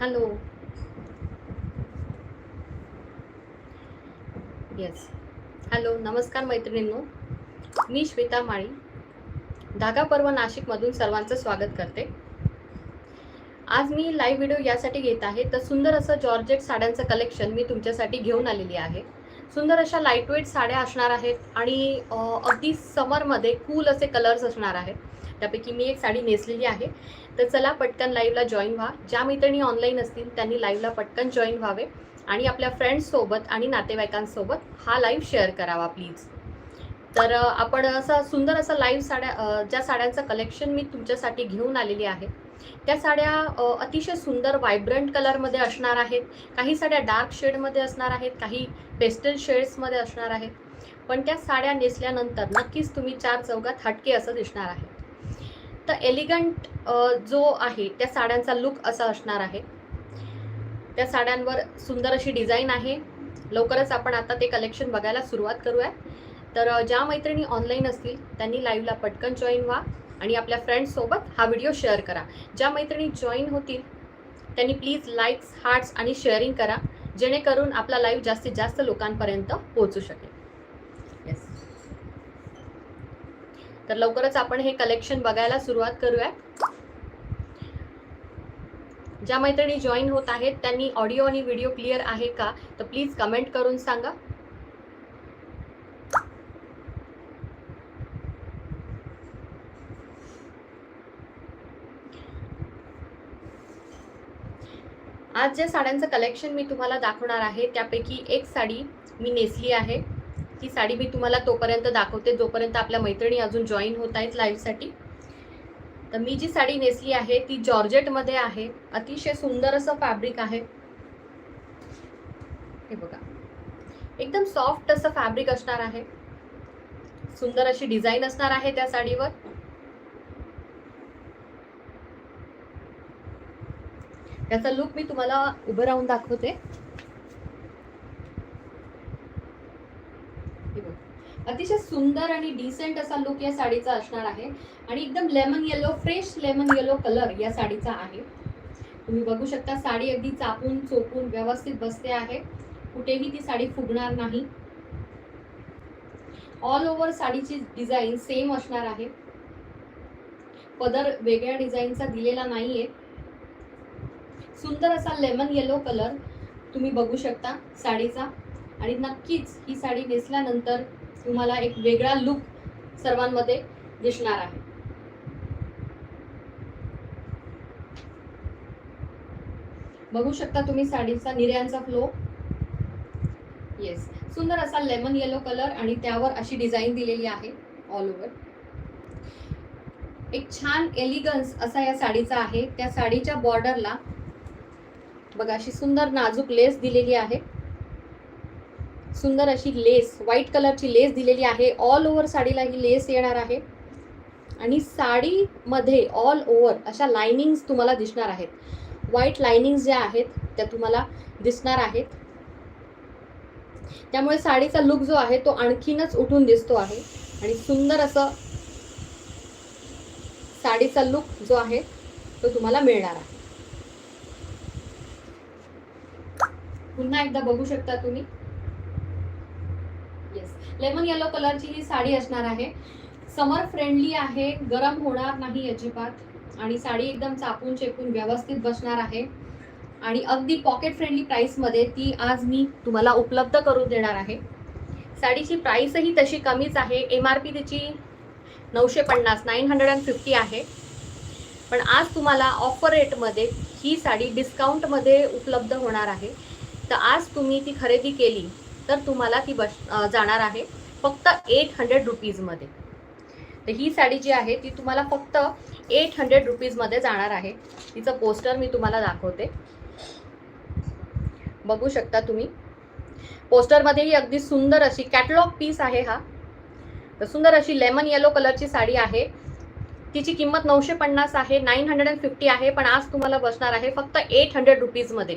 Hello yes hello नमस्कार मैत्रिणींनो. मी श्वेता माळी. धागा पर्व नाशिकमधून सर्वांचं स्वागत करते. आज मी लाईव्ह व्हिडिओ यासाठी घेत आहे. तर सुंदर असं जॉर्जेट साड्यांचं कलेक्शन मी तुमच्यासाठी घेऊन आलेली आहे. सुंदर अशा लाईटवेट साड्या असणार आहेत आणि अगदी समरमध्ये कूल असे कलर्स असणार आहेत. त्यापैकी मी एक साडी नेसलेली आहे. तर चला पटकन लाईव्हला जॉईन व्हा. ज्या मैत्रिणी ऑनलाईन असतील त्यांनी लाईव्हला पटकन जॉईन व्हावे. आणि आपल्या फ्रेंड्ससोबत आणि नातेवाईकांसोबत हा लाईव्ह शेअर करावा प्लीज तर आपण असं सुंदर असं लाईव्ह साड्या ज्या साड्यांचं कलेक्शन मी तुमच्यासाठी घेऊन आलेली आहे. त्या साड्या अतिशय सुंदर व्हायब्रंट कलरमध्ये असणार आहेत. काही साड्या डार्क शेडमध्ये असणार आहेत. काही पेस्टल शेड्समध्ये असणार आहेत. पण त्या साड्या नेसल्यानंतर नक्कीच तुम्ही चार चौघात हटके असं दिसणार आहे. तर एलिगंट जो आहे त्या साड्यांचा लुक असा असणार आहे. त्या साड्यांवर सुंदर अशी डिझाईन आहे. लवकरच आपण आता ते कलेक्शन बघायला सुरुवात करूया. तर ज्या मैत्रिणी ऑनलाईन असतील त्यांनी लाईव्हला पटकन जॉईन व्हा आणि आपल्या फ्रेंड्ससोबत हा व्हिडिओ शेअर करा. ज्या मैत्रिणी जॉईन होतील त्यांनी प्लीज लाईक्स हार्ट्स आणि शेअरिंग करा जेणेकरून आपला लाईव्ह जास्तीत जास्त लोकांपर्यंत पोहोचू शकेल येस तर लवकरच आपण हे कलेक्शन बघायला सुरुवात करूया ज्या मैत्रिणी जॉईन होत आहेत त्यांनी ऑडिओ आणि व्हिडिओ क्लिअर आहे का? तर प्लीज कमेंट करून सांगा. आज ज्या साड्यांचं कलेक्शन मी तुम्हाला दाखवणार आहे त्यापैकी एक साडी मी नेसली आहे. ती साडी मी तुम्हाला तोपर्यंत दाखवते जोपर्यंत आपल्या मैत्रिणी अजून जॉईन होत आहेत लाईव्हसाठी तर मी जी साडी नेसली आहे ती जॉर्जेटमध्ये आहे. अतिशय सुंदर असं फॅब्रिक आहे. हे बघा. एकदम सॉफ्ट असं फॅब्रिक असणार आहे. सुंदर अशी डिझाईन असणार आहे त्या साडीवर. त्याचा लुक मी तुम्हाला उभं राहून दाखवते हे बघा. अतिशय सुंदर आणि डिसेंट असा लुक या साडीचा असणार आहे. आणि एकदम lemon yellow fresh lemon yellow colour या साडीचा आहे. तुम्ही बघू शकता साडी अगदी चापून चोपून व्यवस्थित बसते आहे. कुठेही ती साडी फुगणार नाही. ऑल ओव्हर साडीची डिझाईन सेम असणार आहे. पदर वेगळ्या डिझाईनचा दिलेला नाहीये. सुंदर असा लेमन येलो कलर तुम्ही बघू शकता साडीचा. आणि नक्कीच ही साडी नेसल्यानंतर तुम्हाला एक वेगळा लुक सर्वांमध्ये दिसणार आहे. बघू शकता तुम्ही साडीचा निर्यांचा फ्लो येस सुंदर असा लेमन येलो कलर आणि त्यावर अशी डिझाईन दिलेली आहे ऑल ओव्हर एक छान एलिगन्स असा या साडीचा आहे. त्या साडीच्या बॉर्डरला बघा अशी सुंदर नाजूक लेस दिलेली आहे. सुंदर अशी लेस व्हाईट कलरची लेस दिलेली आहे. ऑल ओव्हर साडीला ही लेस येणार आहे. आणि साडीमध्ये ऑल ओव्हर अशा लायनिंग्स तुम्हाला दिसणार आहेत. व्हाईट लायनिंग्स ज्या आहेत त्या तुम्हाला दिसणार आहेत. त्यामुळे साडीचा लुक जो आहे तो आणखीनच उठून दिसतो आहे. आणि सुंदर असं साडीचा लुक जो आहे तो तुम्हाला मिळणार आहे. पुन्हा एकदा बघू शकता तुम्ही. लेमन येलो कलरची ही साडी असणार आहे. समर फ्रेंडली आहे गरम होणार नाही अजिबात. आणि साडी एकदम चापून चेपून व्यवस्थित बसणार आहे. आणि अगदी पॉकेट फ्रेंडली प्राईसमध्ये ती आज मी तुम्हाला उपलब्ध करून देणार आहे. साडीची प्राईसही तशी कमीच आहे. एम आर पी तिची नऊशे पन्नास नाईन हंड्रेड अँड फिफ्टी आहे. पण आज तुम्हाला ऑफर रेटमध्ये ही साडी डिस्काउंटमध्ये उपलब्ध होणार आहे. तर आज तुम्ही ती खरेदी केली तर तुम्हाला ती बस जाणार आहे फक्त एट हंड्रेड रुपीजमध्ये तर ही साडी जी आहे ती तुम्हाला फक्त एट हंड्रेड रुपीजमध्ये जाणार आहे. तिचं पोस्टर मी तुम्हाला दाखवते. बघू शकता तुम्ही. पोस्टरमध्ये ही अगदी सुंदर अशी कॅटलॉग पीस आहे हा. तर सुंदर अशी लेमन येलो कलरची साडी आहे. तिची किंमत नऊशे पन्नास आहे नाईन हंड्रेड अँड फिफ्टी आहे पण आज तुम्हाला बसणार आहे फक्त एट हंड्रेड रुपीजमध्ये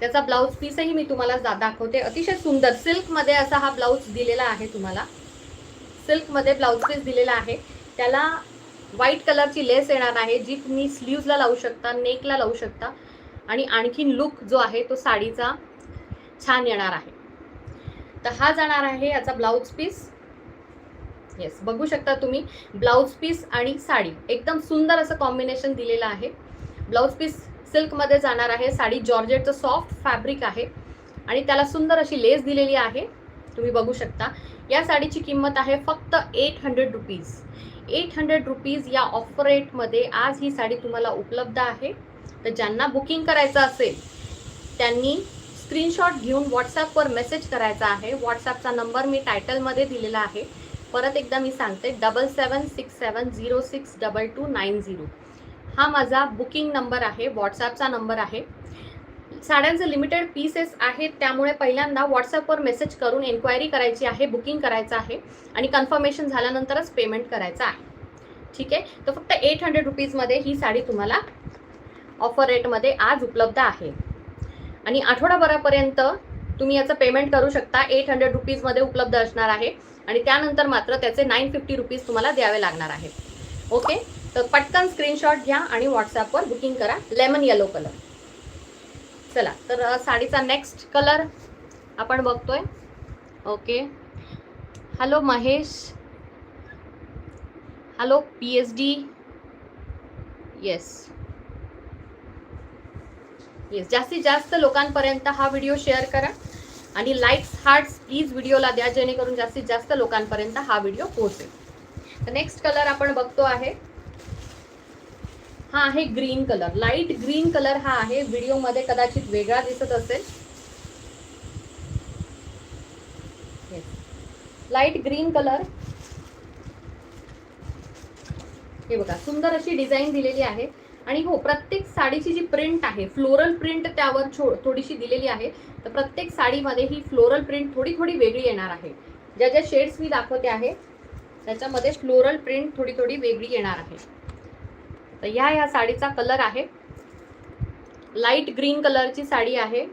त्याचा ब्लाऊज पीसही मी तुम्हाला दा- दाखवते. अतिशय सुंदर. सिल्कमध्ये असा हा ब्लाऊज दिलेला आहे तुम्हाला. सिल्कमध्ये ब्लाऊज पीस दिलेला आहे. त्याला व्हाईट कलरची लेस येणार आहे जी तुम्ही स्लीव्जला लावू शकता नेकला लावू शकता. आणि आणखीन लुक जो आहे तो साडीचा छान येणार आहे. तर हा जाणार आहे याचा ब्लाऊज पीस. येस बघू शकता तुम्ही ब्लाऊज पीस आणि साडी. एकदम सुंदर असं कॉम्बिनेशन दिलेलं आहे. ब्लाऊज पीस सिल्कमध्ये जाणार आहे. साडी जॉर्जेटचं सॉफ्ट फॅब्रिक आहे. आणि त्याला सुंदर अशी लेस दिलेली आहे. तुम्ही बघू शकता. या साडीची किंमत आहे फक्त eight hundred rupees eight hundred rupees या ऑफर रेटमध्ये आज ही साडी तुम्हाला उपलब्ध आहे. तर ज्यांना बुकिंग करायचं असेल त्यांनी स्क्रीनशॉट घेऊन व्हॉट्सॲपवर मेसेज करायचा आहे. व्हॉट्सॲपचा नंबर मी टायटलमध्ये दिलेला आहे. परत एकदा मी सांगते double seven six seven zero six double two nine zero हा माझा बुकिंग नंबर आहे व्हॉट्सॲपचा नंबर आहे. साड्यांचे लिमिटेड पीसेस आहेत त्यामुळे पहिल्यांदा व्हॉट्सॲपवर मेसेज करून एन्क्वायरी करायची आहे बुकिंग करायचं आहे आणि कन्फर्मेशन झाल्यानंतरच पेमेंट करायचं आहे. ठीक आहे? तर फक्त एट हंड्रेड रुपीजमध्ये ही साडी तुम्हाला ऑफर रेटमध्ये आज उपलब्ध आहे. आणि आठवडाभरापर्यंत तुम्ही याचं पेमेंट करू शकता एट हंड्रेड रुपीजमध्ये उपलब्ध असणार आहे. आणि त्यानंतर मात्र त्याचे नाईन फिफ्टी रुपीज तुम्हाला द्यावे लागणार आहेत. ओके तर पटकन स्क्रीनशॉट घ्या आणि व्हॉट्सॲपवर बुकिंग करा लेमन येलो कलर चला तर साडीचा नेक्स्ट कलर आपण बघतोय. Okay. Hello Mahesh. Hello P H D yes yes जास्तीत जास्त लोकांपर्यंत हा व्हिडिओ शेअर करा. आणि लाईक्स हार्ट्स प्लीज व्हिडिओला द्या जेणेकरून जास्तीत जास्त लोकांपर्यंत हा व्हिडिओ पोहोचेल. तर नेक्स्ट कलर आपण बघतो आहे. हा आहे green colour. Light green colour हा आहे. व्हिडिओमध्ये कदाचित वेगळा दिसत असेल. लाइट ग्रीन कलर हे बघा सुंदर अशी डिझाईन दिलेली आहे. आणि हो प्रत्येक साडीची जी प्रिंट आहे फ्लोरल प्रिंट त्यावर छो थोडीशी दिलेली आहे. तर प्रत्येक साडीमध्ये ही फ्लोरल प्रिंट थोडी थोडी वेगळी येणार आहे. ज्या ज्या शेड्स मी दाखवते आहे त्याच्यामध्ये फ्लोरल प्रिंट थोडी थोडी वेगळी येणार आहे. तर ह्या ह्या साडीचा कलर आहे. लाइट ग्रीन कलरची साडी आहे.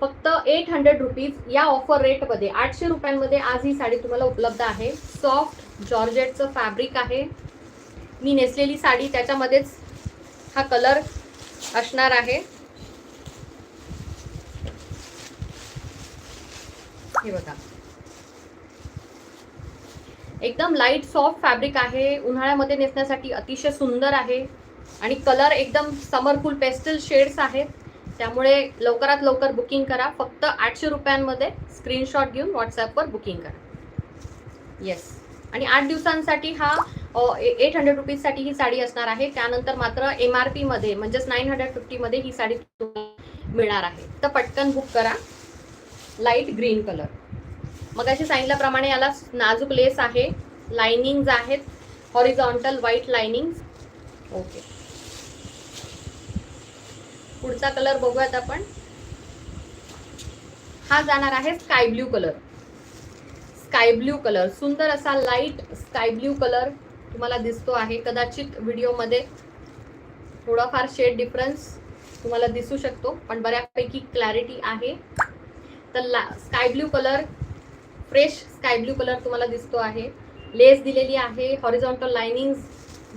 फक्त एट हंड्रेड रुपीज या ऑफर रेटमध्ये आठशे रुपयांमध्ये आज ही साडी तुम्हाला उपलब्ध आहे. सॉफ्ट जॉर्जेटचं फॅब्रिक आहे. मी नेसलेली साडी त्याच्यामध्येच हा कलर असणार आहे. हे बघा. एकदम लाइट सॉफ्ट फॅब्रिक आहे. उन्हाळ्यामध्ये नेसण्यासाठी अतिशय सुंदर आहे. आणि कलर एकदम समरफुल पेस्टल शेड्स आहेत. त्यामुळे लवकरात लवकर बुकिंग करा. फक्त आठशे रुपयांमध्ये स्क्रीनशॉट घेऊन व्हॉट्सॲपवर बुकिंग करा. येस आणि आठ दिवसांसाठी हा एट हंड्रेड रुपीजसाठी ही साडी असणार आहे. त्यानंतर मात्र एम आर पीमध्ये म्हणजेच नाईन हंड्रेड फिफ्टीमध्ये ही साडी मिळणार आहे. तर पटकन बुक करा. लाइट ग्रीन कलर मग अशी सांगितल्याप्रमाणे याला नाजूक लेस आहे. लाइनिंग्ज आहेत. हॉरिझॉन्टल व्हाईट लाइनिंग्स ओके पुढचा कलर बघूयात आपण. हा जाणार आहे sky blue colour sky blue colour सुंदर असा लाइट स्काय ब्ल्यू कलर तुम्हाला दिसतो आहे. कदाचित व्हिडिओमध्ये थोडाफार शेड डिफरन्स तुम्हाला दिसू शकतो पण बऱ्यापैकी क्लॅरिटी आहे. तर ला sky blue colour fresh sky blue colour तुम्हाला दिसतो आहे. लेस दिलेली आहे. हॉरिझॉन्टल लाइनिंग्स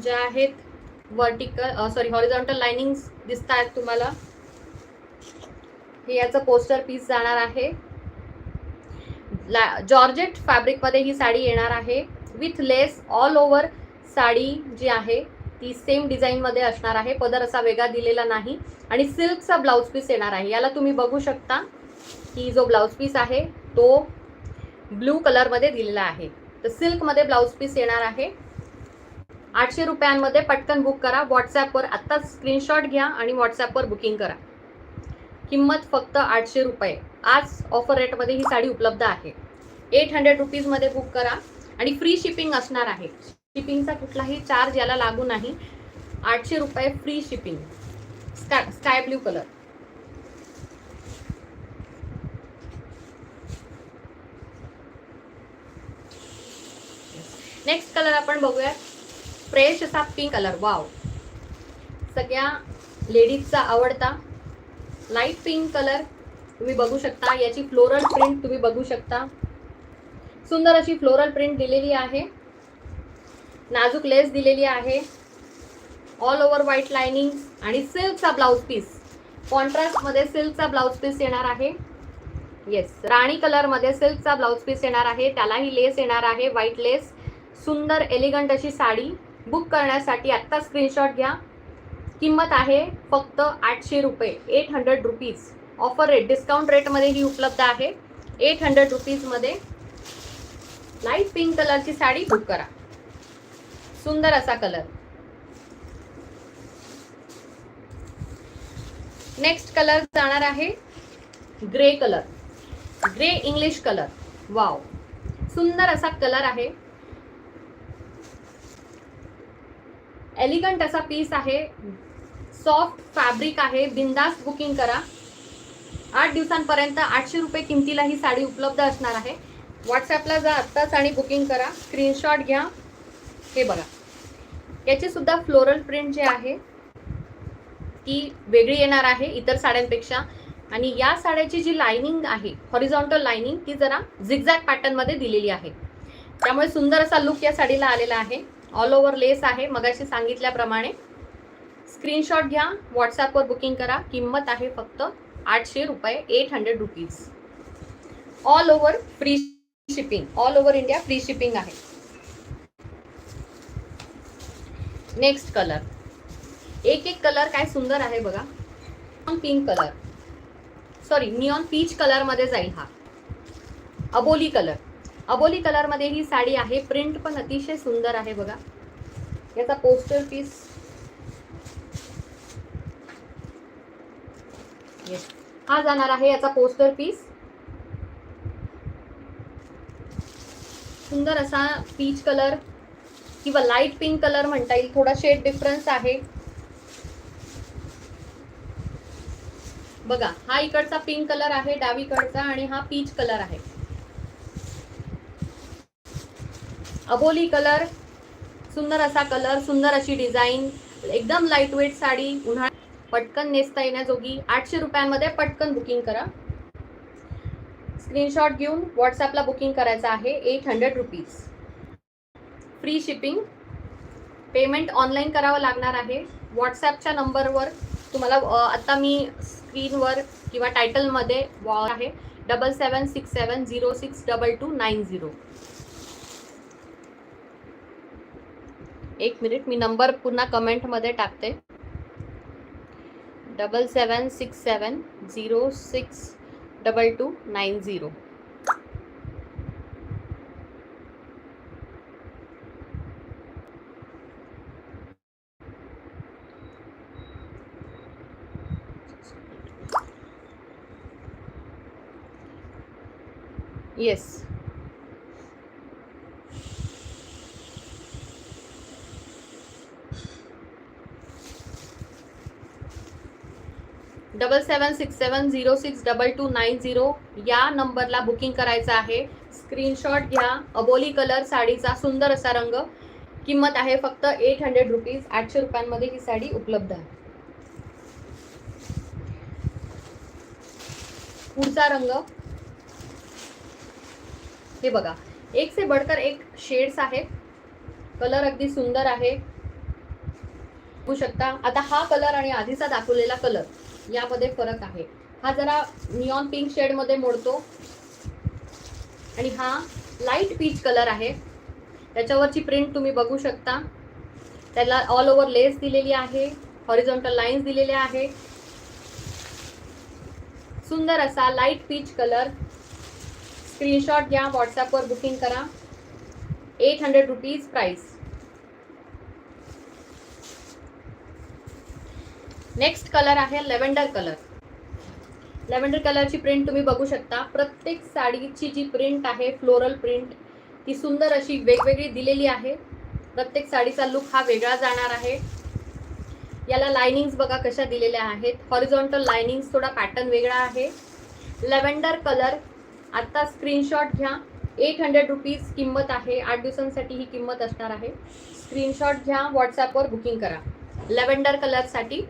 ज्या आहेत वर्टिकल सॉरी हॉरिझॉन्टल लाइनिंग्स दिसत आहेत तुम्हाला. हे याचं पोस्टर पीस जाणार आहे. ला जॉर्जेट फॅब्रिकमध्ये ही साडी येणार आहे. With lace all over sari जी आहे ती सेम डिझाईनमध्ये असणार आहे. पदर असा वेगळा दिलेला नाही. आणि सिल्कचा ब्लाऊज पीस येणार आहे. याला तुम्ही बघू शकता की जो ब्लाऊज पीस आहे तो ब्लू कलरमध्ये दिलेला आहे. तर सिल्कमध्ये ब्लाऊज पीस येणार आहे. आठशे रुपयांमध्ये पटकन बुक करा. व्हॉट्सॲपवर आत्ताच स्क्रीनशॉट घ्या आणि व्हॉट्सॲपवर बुकिंग करा. किंमत फक्त आठशे रुपये. आज ऑफर रेटमध्ये ही साडी उपलब्ध आहे. एट हंड्रेड रुपीजमध्ये बुक करा. आणि फ्री शिपिंग असणार आहे. शिपिंगचा कुठलाही चार्ज याला लागू नाही. आठशे रुपये free shipping sky sky blue colour next colour आपण बघूया. फ्रेश असा पिंक कलर वाव सगळ्या लेडीजचा आवडता लाइट पिंक कलर तुम्ही बघू शकता. याची फ्लोरल प्रिंट तुम्ही बघू शकता. सुंदर अशी फ्लोरल प्रिंट दिलेली आहे. नाजूक लेस दिलेली आहे. ऑल ओव्हर व्हाईट लायनिंग आणि सिल्कचा ब्लाऊज पीस कॉन्ट्रास्टमध्ये सिल्कचा ब्लाऊज पीस येणार आहे. येस राणी कलरमध्ये सिल्कचा ब्लाऊज पीस येणार आहे. त्यालाही लेस येणार आहे. व्हाईट लेस सुंदर एलिगंट अशी साडी बुक करण्यासाठी आत्ता स्क्रीनशॉट घ्या. किंमत आहे फक्त आठशे रुपये eight hundred rupees offer rate discount रेटमध्ये ही उपलब्ध आहे. एट हंड्रेड रुपीजमध्ये लाइट पिंक कलरची साडी बुक करा. सुंदर असा कलर नेक्स्ट कलर जाणार आहे grey colour grey English colour wow सुंदर असा कलर आहे. एलिगंट असा पीस आहे. सॉफ्ट फॅब्रिक आहे. बिंदास बुकिंग करा. आठ दिवसांपर्यंत आठशे रुपये किमतीला ही साडी उपलब्ध असणार आहे. व्हॉट्सॲपला जा आत्ताच आणि बुकिंग करा. स्क्रीनशॉट घ्या. हे बघा. याचीसुद्धा फ्लोरल प्रिंट जे आहे ती वेगळी येणार आहे इतर साड्यांपेक्षा. आणि या साड्याची जी लाइनिंग आहे हॉरिझॉन्टल लाइनिंग ती जरा झिगझॅग पॅटर्नमध्ये दिलेली आहे. त्यामुळे सुंदर असा लुक या साडीला आलेला आहे. ऑल ओव्हर लेस आहे. मगाशी सांगितल्याप्रमाणे स्क्रीनशॉट घ्या व्हॉट्सॲपवर बुकिंग करा. किंमत आहे फक्त आठशे रुपये eight hundred rupees all over free shipping all over India free shipping आहे. नेक्स्ट कलर एक एक कलर काय सुंदर आहे बघा. Pink colour sorry neon peach कलरमध्ये जाईल हा. अबोली कलर अबोली कलरमध्ये ही साडी आहे. प्रिंट पण अतिशय सुंदर आहे बघा. याचा पोस्टर पीस येस हा जाणार आहे याचा पोस्टर पीस सुंदर असा पीच कलर किंवा लाइट पिंक कलर म्हणता येईल. थोडा शेड डिफरन्स आहे. बघा हा इकडचा पिंक कलर आहे डावीकडचा आणि हा पीच कलर आहे. अबोली कलर सुंदर असा कलर सुंदर अशी डिझाईन एकदम लाइट वेट साडी उन्हाळ्यात पटकन नेसता येण्याजोगी. आठशे रुपयांमध्ये पटकन बुकिंग करा. स्क्रीनशॉट घेऊन व्हॉट्सॲपला बुकिंग करायचं आहे. Eight hundred rupees free shipping payment online करावं लागणार आहे. व्हॉट्सॲपच्या नंबरवर तुम्हाला आत्ता मी स्क्रीनवर किंवा टायटलमध्ये वॉ आहे. Double seven six seven zero six double two nine zero एक मिनिट मी नंबर पुन्हा कमेंटमध्ये टाकते. Double seven six seven zero six double two nine zero. Yes double seven six seven zero six double two nine zero या नंबरला booking करायचं आहे. Screenshot घ्या. अबोली कलर साडीचा सुंदर असा रंग. किंमत आहे फक्त एट हंड्रेड रुपीज आठशे रुपयांमध्ये ही साडी उपलब्ध आहे. पुढचा रंग. हे बघा. एक से बडकर एक शेड्स आहेत कलर अगदी सुंदर आहे. बघू शकता. आता हा कलर आणि आधीचा दाखवलेला कलर यामध्ये फरक आहे. हा जरा नियॉन पिंक शेडमध्ये मोडतो. आणि हा लाइट पीच कलर आहे. त्याच्यावरची प्रिंट तुम्ही बघू शकता. त्याला ऑल ओव्हर लेस दिलेली आहे. हॉरिझॉन्टल लाईन्स दिलेल्या आहे. सुंदर असा लाइट पीच कलर स्क्रीनशॉट घ्या व्हॉट्सॲपवर बुकिंग करा. Eight hundred rupees price next colour आहे लेव्हेंडर कलर लेव्हेंडर कलरची प्रिंट तुम्ही बघू शकता. प्रत्येक साडीची जी प्रिंट आहे फ्लोरल प्रिंट ती सुंदर अशी वेगवेगळी दिलेली आहे. प्रत्येक साडीचा लुक हा वेगळा जाणार आहे. याला लाइनिंग्स बघा कशा दिलेल्या आहेत. हॉरिझॉन्टल लाइनिंग्स थोडा पॅटर्न वेगळा आहे. लॅव्हेंडर कलर आत्ता स्क्रीनशॉट घ्या. एट हंड्रेड रुपीज किंमत आहे. आठ दिवसांसाठी ही किंमत असणार आहे. स्क्रीनशॉट घ्या. व्हॉट्सॲपवर बुकिंग करा. लॅव्हेंडर कलरसाठी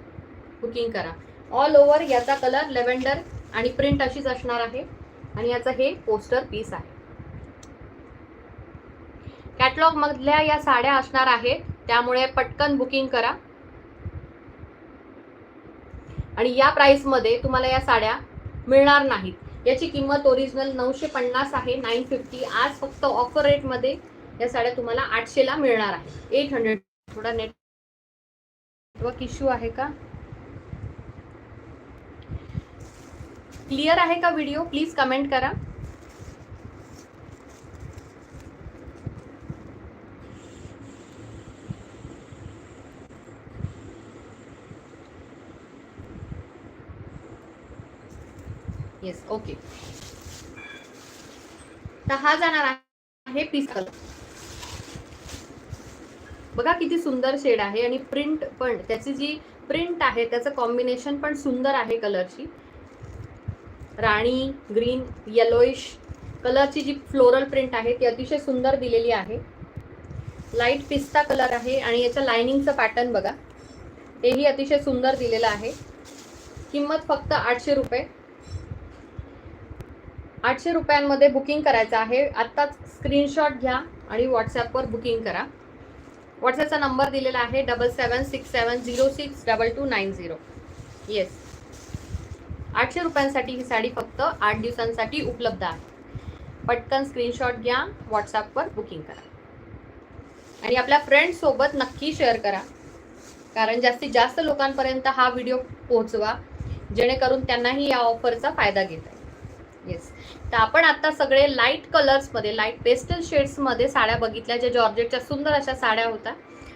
बुकिंग करा. ऑल ओव्हर याचा कलर लेव्हेंडर आणि प्रिंट अशीच असणार आहे. आणि याचं हे पोस्टर पीस आहे. कॅटलॉग मधल्या या साड्या असणार आहेत. त्यामुळे पटकन बुकिंग करा. आणि या प्राइसमध्ये तुम्हाला या साड्या मिळणार नाहीत. याची किंमत ओरिजिनल नऊशे पन्नास आहे नाईन फिफ्टी आज फक्त ऑफर रेटमध्ये या साड्या तुम्हाला आठशेला मिळणार आहे. एट हंड्रेड थोडा नेटवर्क इश्यू आहे का? क्लिअर आहे का व्हिडिओ? प्लीज कमेंट करा. येस ओके तर हा जाणार आहे पीस कलर बघा किती सुंदर शेड आहे आणि प्रिंट पण त्याची जी प्रिंट आहे त्याचं कॉम्बिनेशन पण सुंदर आहे कलरची राणी ग्रीन येलोइश कलरची जी फ्लोरल प्रिंट आहे ती अतिशय सुंदर दिलेली आहे. लाइट पिस्ता कलर आहे आणि याच्या लायनिंगचं पॅटर्न बघा. तेही अतिशय सुंदर दिलेलं आहे. किंमत फक्त आठशे रुपये. आठशे रुपयांमध्ये बुकिंग करायचं आहे. आत्ताच स्क्रीनशॉट घ्या आणि व्हॉट्सॲपवर बुकिंग करा. व्हॉट्सॲपचा नंबर दिलेला आहे double seven six seven zero six double two nine zero yes आठशे रुपयांसाठी ही साडी फक्त आठ दिवसांसाठी उपलब्ध आहे. पटकन स्क्रीनशॉट घ्या व्हॉट्सॲपवर बुकिंग करा. आणि आपल्या फ्रेंड्ससोबत नक्की शेअर करा. कारण जास्तीत जास्त लोकांपर्यंत हा व्हिडिओ पोहोचवा जेणेकरून त्यांनाही या ऑफरचा फायदा घेता येईल. येस तर आपण आता सगळे लाइट कलर्समध्ये लाइट पेस्टल शेड्समध्ये साड्या बघितल्या ज्या जॉर्जेटच्या सुंदर अशा साड्या होत्या.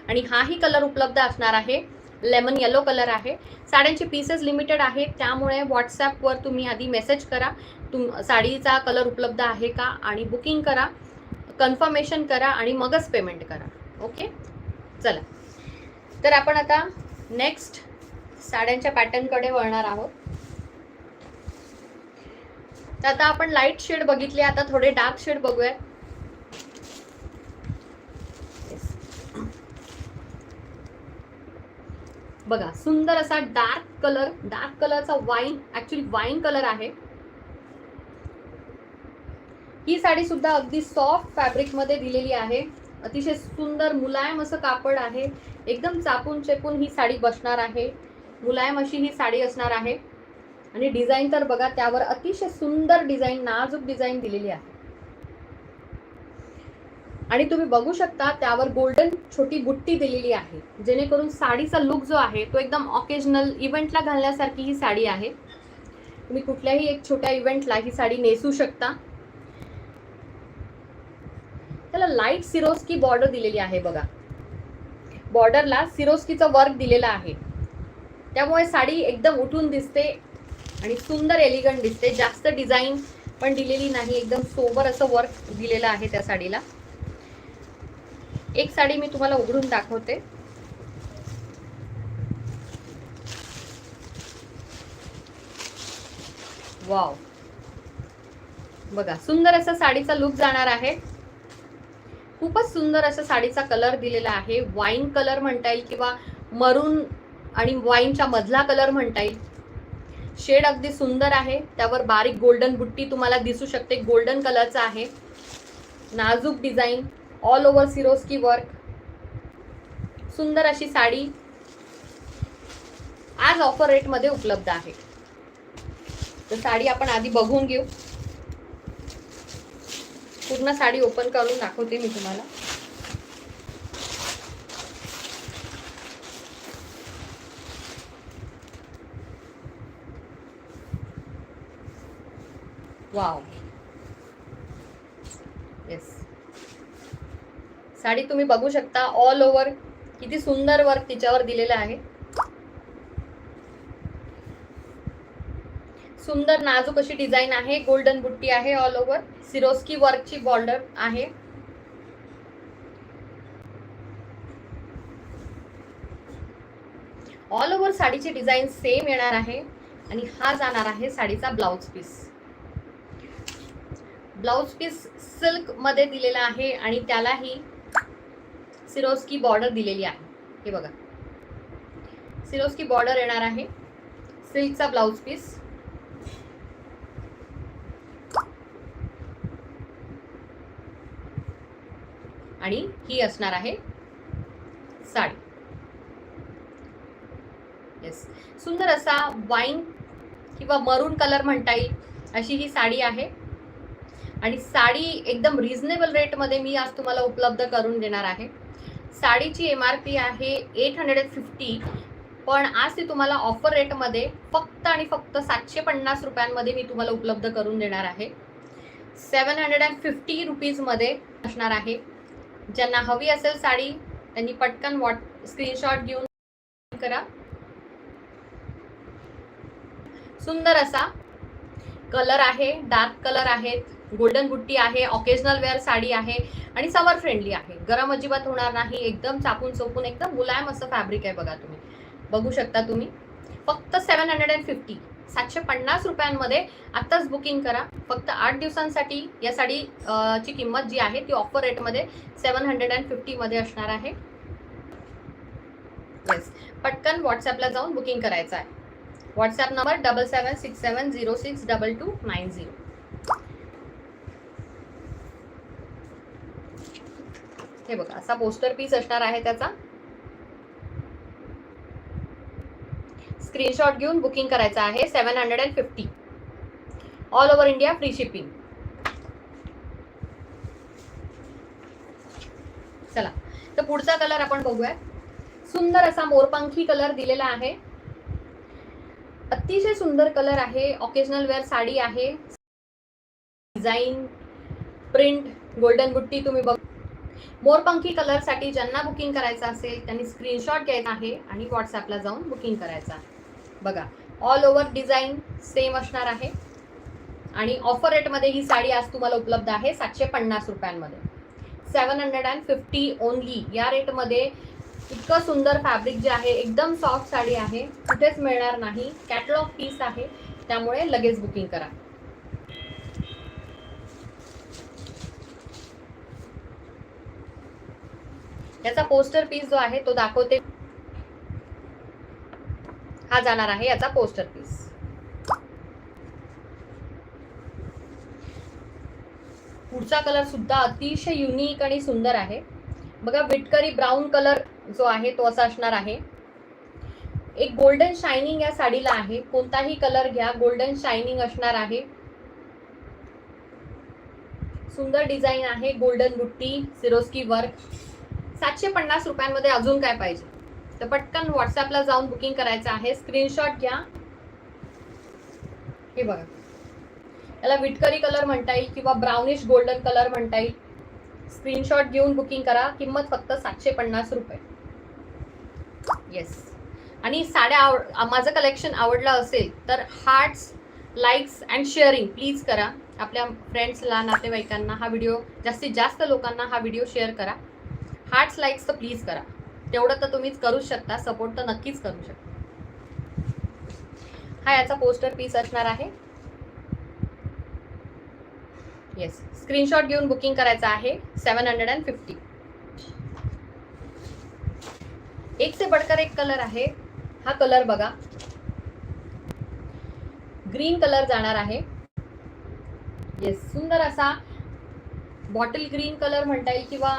आणि हाही कलर उपलब्ध असणार आहे. लेमन येलो कलर आहे. साड्यांचे पीसेस लिमिटेड आहेत. त्यामुळे व्हॉट्सॲपवर तुम्ही आधी मेसेज करा. तुम साडीचा कलर उपलब्ध आहे का? आणि बुकिंग करा. कन्फर्मेशन करा आणि मगच पेमेंट करा. ओके चला. तर आपण आता नेक्स्ट साड्यांच्या पॅटर्नकडे वळणार आहोत. तर आता आपण लाइट शेड बघितले. आता थोडे डार्क शेड बघूया. बघा सुंदर असा डार्क कलर डार्क कलरचा वाईन ऍक्च्युली वाईन कलर आहे. ही साडी सुद्धा अगदी सॉफ्ट फॅब्रिकमध्ये दिलेली आहे. अतिशय सुंदर मुलायम असं कापड आहे. एकदम चापून चेपून ही साडी बसणार आहे. मुलायम अशी ही साडी असणार आहे. आणि डिझाईन तर बघा त्यावर अतिशय सुंदर डिझाईन नाजूक डिझाईन दिलेली आहे. आणि तुम्ही बघू शकता त्यावर गोल्डन छोटी बुट्टी दिलेली आहे. जेणेकरून साडीचा लुक जो आहे तो एकदम ऑकेजनल इव्हेंटला घालण्यासारखी ही साडी आहे. तुम्ही कुठल्याही एक छोट्या इव्हेंटला ही साडी नेसू शकता. त्याला लाइट सिरोस्की बॉर्डर दिलेली आहे बघा. बॉर्डरला सिरोस्कीचं वर्क दिलेलं आहे. त्यामुळे साडी एकदम उठून दिसते आणि सुंदर एलिगंट दिसते. जास्त डिझाईन पण दिलेली नाही. एकदम सोबर असं वर्क दिलेलं आहे त्या साडीला. एक साडी मी तुम्हाला उघडून दाखवते. वाव बघा सुंदर असा साडीचा लुक जाणार आहे. खूपच सुंदर असा साडीचा कलर दिलेला आहे. वाईन कलर म्हणता येईल किंवा मरून आणि वाईनच्या मधला कलर म्हणता येईल. शेड अगदी सुंदर आहे. त्यावर बारीक गोल्डन बुट्टी तुम्हाला दिसू शकते. गोल्डन कलरचा आहे. नाजूक design all over Swarovski work सुंदर अशी साडी आज ऑफर रेटमध्ये उपलब्ध आहे. तर साडी आपण आधी बघून घेऊ. पूर्ण साडी ओपन करून दाखवते मी तुम्हाला. वाव येस साडी तुम्ही बघू शकता ऑल ओव्हर किती सुंदर वर्क तिच्यावर दिलेलं आहे. सुंदर नाजूक अशी डिझाईन आहे. गोल्डन बुट्टी आहे ऑल ओव्हर सिरोस्की वर्कची बॉर्डर आहे. ऑल ओव्हर साडीची डिझाईन सेम येणार आहे. आणि हा जाणार आहे साडीचा ब्लाउज पीस ब्लाउज पीस सिल्कमध्ये दिलेला आहे आणि त्यालाही सिरोस्की बॉर्डर दिलेली आहे. हे बघा. सिरोस्की बॉर्डर येणार आहे. सिल्कचा ब्लाउज पीस आणि ही असणार आहे साडी. येस सुंदर असा वाईन किंवा मरून कलर म्हणता येईल अशी ही साडी आहे. आणि साडी एकदम रिझनेबल रेटमध्ये मी आज तुम्हाला उपलब्ध करून देणार आहे. साडीची एम आर पी आहे एट हंड्रेड फिफ्टी पण आज ती तुम्हाला ऑफर रेटमध्ये फक्त आणि फक्त सातशे पन्नास रुपयांमध्ये मी तुम्हाला उपलब्ध करून देणार आहे. सेवन हंड्रेड अँड फिफ्टी रुपीजमध्ये असणार आहे. ज्यांना हवी असेल साडी त्यांनी पटकन वॉट स्क्रीनशॉट घेऊन करा. सुंदर असा कलर आहे डार्क कलर आहेत. गोल्डन बुट्टी आहे ऑकेजनल वेअर साडी आहे आणि समर फ्रेंडली आहे. गरम अजिबात होणार नाही एकदम चापून चोपून एकदम मुलायम असं फॅब्रिक आहे बघा तुम्ही. बघू शकता तुम्ही. फक्त सेवन हंड्रेड अँड फिफ्टी सातशे पन्नास रुपयांमध्ये आत्ताच बुकिंग करा. फक्त आठ दिवसांसाठी या साडी ची किंमत जी आहे ती ऑफर रेटमध्ये सेवन हंड्रेड अँड फिफ्टीमध्ये असणार आहे. येस पटकन व्हॉट्सॲपला जाऊन बुकिंग करायचं आहे. WhatsApp number double seven six seven zero six double two nine zero हे बघा असा पोस्टर पीस असणार आहे त्याचा. स्क्रीनशॉट घेऊन बुकिंग करायचं आहे seven hundred and fifty all over India free shipping चला तर पुढचा कलर आपण बघूया. सुंदर असा मोरपंखी कलर दिलेला आहे. अतिशय सुंदर कलर आहे ऑकेजनल वेअर साडी आहे. डिझाईन प्रिंट गोल्डन बुट्टी तुम्ही बघ मोरपंखी कलरसाठी ज्यांना बुकिंग करायचं असेल त्यांनी स्क्रीनशॉट घ्यायचा आहे आणि व्हॉट्सॲपला जाऊन बुकिंग करायचं. आहे बघा ऑल ओव्हर डिझाईन सेम असणार आहे. आणि ऑफर रेटमध्ये ही साडी आज तुम्हाला उपलब्ध आहे सातशे पन्नास रुपयांमध्ये. Seven hundred and fifty only या रेटमध्ये इतकं सुंदर फॅब्रिक जे आहे एकदम सॉफ्ट साडी आहे. कुठेच मिळणार नाही. कॅटलॉग पीस आहे. त्यामुळे लगेच बुकिंग करा. याचा पोस्टर पीस जो आहे तो दाखवते. हा जाणार आहे याचा पोस्टर पीस पुढचा कलर सुद्धा अतिशय युनिक आणि सुंदर आहे. बघा विटकरी ब्राऊन कलर जो आहे तो असा असणार आहे. एक गोल्डन शायनिंग या साडीला आहे. कोणताही कलर घ्या गोल्डन शायनिंग असणार आहे. सुंदर डिझाईन आहे गोल्डन बुट्टी सिरोस्की वर्क सातशे पन्नास रुपयांमध्ये अजून काय पाहिजे? तर पटकन व्हॉट्सअपला जाऊन बुकिंग करायचं आहे. स्क्रीनशॉट घ्या. हे बघा. याला विटकरी कलर म्हणता येईल किंवा ब्राउनिश गोल्डन कलर म्हणता येईल. स्क्रीनशॉट घेऊन बुकिंग करा. किंमत फक्त सातशे पन्नास रुपये. येस आणि साड्या आव माझं कलेक्शन आवडलं असेल तर hearts likes and sharing please करा. आपल्या फ्रेंड्सला नातेवाईकांना हा व्हिडिओ जास्तीत जास्त लोकांना हा व्हिडिओ शेअर करा. हार्ट्स लाईक्स तर प्लीज करा. तेवढं तर तुम्हीच करूच शकता सपोर्ट तर नक्कीच करू शकता. हा याचा पोस्टर पीस असणार आहे. येस स्क्रीनशॉट घेऊन बुकिंग करायचं आहे सेवन हंड्रेड अँड फिफ्टी एक से बडकर एक कलर आहे. हा कलर बघा. ग्रीन कलर जाणार आहे. येस सुंदर असा बॉटल ग्रीन कलर म्हणता येईल किंवा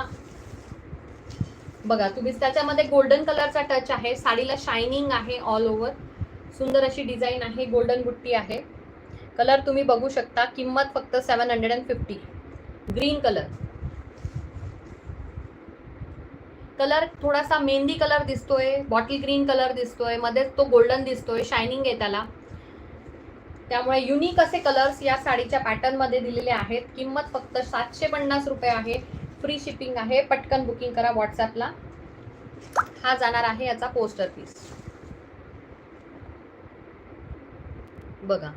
बघा तुम्ही त्याच्यामध्ये गोल्डन कलरचा टच आहे साडीला शायनिंग आहे ऑल ओव्हर सुंदर अशी डिझाईन आहे गोल्डन बुट्टी आहे. कलर तुम्ही बघू शकता किंमत फक्त seven hundred and fifty green colour colour थोडासा मेहंदी कलर दिसतोय बॉटल ग्रीन कलर दिसतोय मध्येच तो गोल्डन दिसतोय शायनिंग आहे त्याला. त्यामुळे युनिक असे कलर्स या साडीच्या पॅटर्नमध्ये दिलेले आहेत. किंमत फक्त सातशे पन्नास रुपये आहे. फ्री शिपिंग आहे. पटकन बुकिंग करा व्हॉट्सॲपला हा जाणार आहे याचा पोस्टर पीस बघा.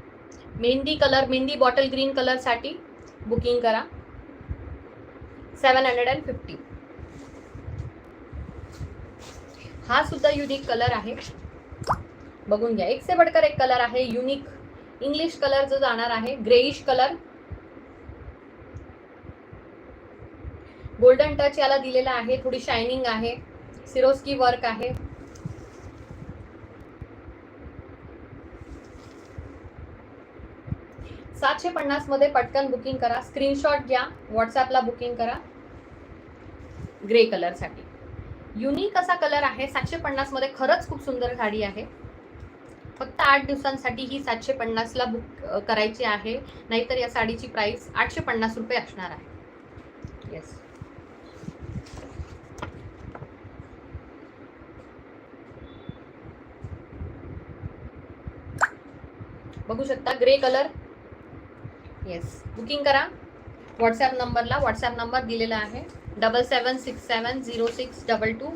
Mehndi colour mehndi bottle green कलरसाठी booking करा. सेवन हंड्रेड अँड फिफ्टी हा सुद्धा युनिक कलर आहे. बघून घ्या. एक से बडकर एक कलर आहे. युनिक इंग्लिश कलर जो जाणार आहे ग्रेइश कलर गोल्डन टच याला दिलेला आहे थोडी शायनिंग आहे. सिरोस्की वर्क आहे. सातशे पन्नासमध्ये पटकन बुकिंग करा. स्क्रीनशॉट घ्या. व्हॉट्सअपला बुकिंग करा. ग्रे कलरसाठी युनिक असा कलर आहे. सातशे पन्नासमध्ये खरंच खूप सुंदर साडी आहे. फक्त आठ दिवसांसाठी ही सातशे पन्नासला बुक करायची आहे. नाहीतर या साडीची प्राइस आठशे पन्नास रुपये असणार आहे. येस बघू शकता ग्रे कलर. येस बुकिंग करा. व्हॉट्सॲप नंबरला व्हॉट्सॲप नंबर दिलेला आहे. Double seven six seven zero six double two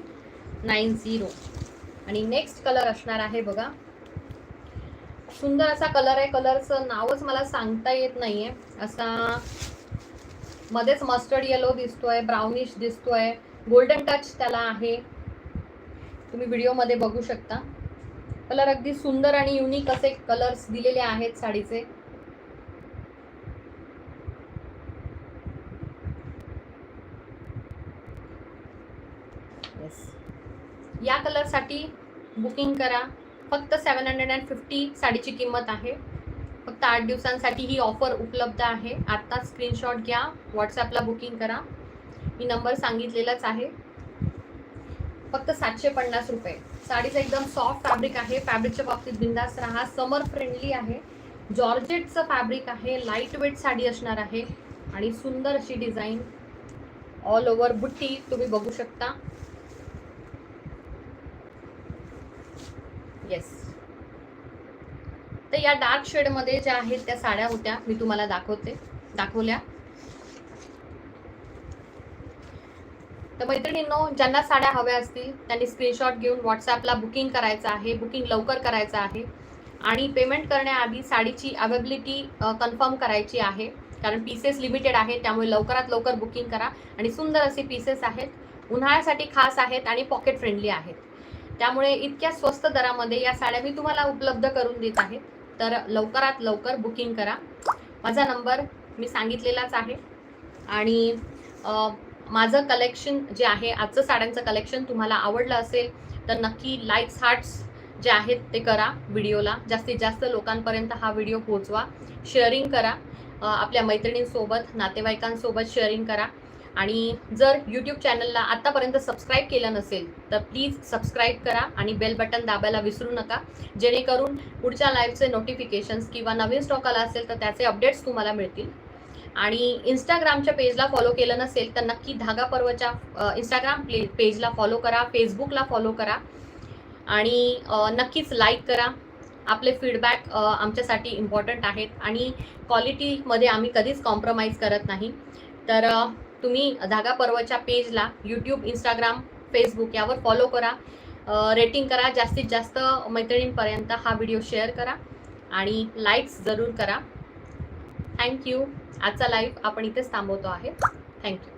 nine zero आणि नेक्स्ट कलर असणार आहे बघा. सुंदर असा कलर आहे. कलरचं नावच मला सांगता येत नाही आहे असा मध्येच मस्टर्ड येलो दिसतोय ब्राउनिश दिसतोय. गोल्डन टच त्याला आहे. तुम्ही व्हिडिओमध्ये बघू शकता. कलर अगदी सुंदर आणि युनिक असे कलर्स दिलेले आहेत साडीचे. येस या कलरसाठी बुकिंग करा. फक्त सेवन हंड्रेड अँड फिफ्टी साडीची किंमत आहे. फक्त आठ दिवसांसाठी ही ऑफर उपलब्ध आहे. आत्ता स्क्रीनशॉट घ्या. व्हॉट्सॲपला बुकिंग करा. मी नंबर सांगितलेलाच आहे. फक्त सातशे पन्नास रुपये. साडीचं एकदम सॉफ्ट फॅब्रिक आहे. फॅब्रिकच्या बाबतीत बिंदास राहा. समर फ्रेंडली आहे. जॉर्जेटचं फॅब्रिक आहे. लाइट वेट साडी असणार आहे. आणि सुंदर अशी डिझाईन ऑल ओव्हर बुट्टी तुम्ही बघू शकता. येस तर या डार्क शेडमध्ये ज्या आहेत त्या साड्या होत्या मी तुम्हाला दाखवते दाखवल्या. तर मैत्रिणींनो ज्यांना साड्या हव्या असतील त्यांनी स्क्रीनशॉट घेऊन व्हॉट्सॲपला बुकिंग करायचं आहे बुकिंग लवकर करायचं आहे. आणि पेमेंट करण्याआधी साडीची अवेबिलिटी कन्फर्म करायची आहे. कारण पीसेस लिमिटेड आहे त्यामुळे लवकरात लवकर बुकिंग करा. आणि सुंदर असे पीसेस आहेत उन्हाळ्यासाठी खास आहेत आणि पॉकेट फ्रेंडली आहेत. त्यामुळे इतक्या स्वस्त दरामध्ये या साड्या मी तुम्हाला उपलब्ध करून देत आहे. तर लवकरात लवकर बुकिंग करा. माझा नंबर मी सांगितलेलाच आहे. आणि माझं कलेक्शन जे आहे आजचं साड्यांचं कलेक्शन तुम्हाला आवडलं असेल तर नक्की लाईक्स हार्ट्स जे आहेत ते करा व्हिडिओला. जास्तीत जास्त लोकांपर्यंत हा व्हिडिओ पोहोचवा. शेअरिंग करा. आपल्या मैत्रिणींसोबत नातेवाईकांसोबत शेअरिंग करा. आणि जर यूट्यूब चॅनलला आत्तापर्यंत सबस्क्राईब केलं नसेल तर प्लीज सबस्क्राईब करा आणि बेल बटन दाबायला विसरू नका. जेणेकरून पुढच्या लाईव्हचे नोटिफिकेशन्स किंवा नवीन स्टॉक आला असेल तर त्याचे अपडेट्स तुम्हाला मिळतील. आणि इंस्टाग्रामच्या पेजला फॉलो केलं नसेल तर नक्की धागा पर्वच्या इंस्टाग्राम प्ले पेजला फॉलो करा फेसबुकला फॉलो करा. आणि नक्कीच लाईक करा. आपले फीडबॅक आमच्यासाठी इम्पॉर्टंट आहेत. आणि क्वालिटीमध्ये आम्ही कधीच कॉम्प्रोमाइज करत नाही. तर तुम्ही धागा पर्वच्या पेजला यूट्यूब इंस्टाग्राम फेसबुक यावर फॉलो करा. रेटिंग करा. जास्तीत जास्त मैत्रिणींपर्यंत हा व्हिडिओ शेअर करा. आणि लाईक्स जरूर करा. थँक्यू आजचा लाईव्ह आपण इथेच थांबवतो आहे. थँक्यू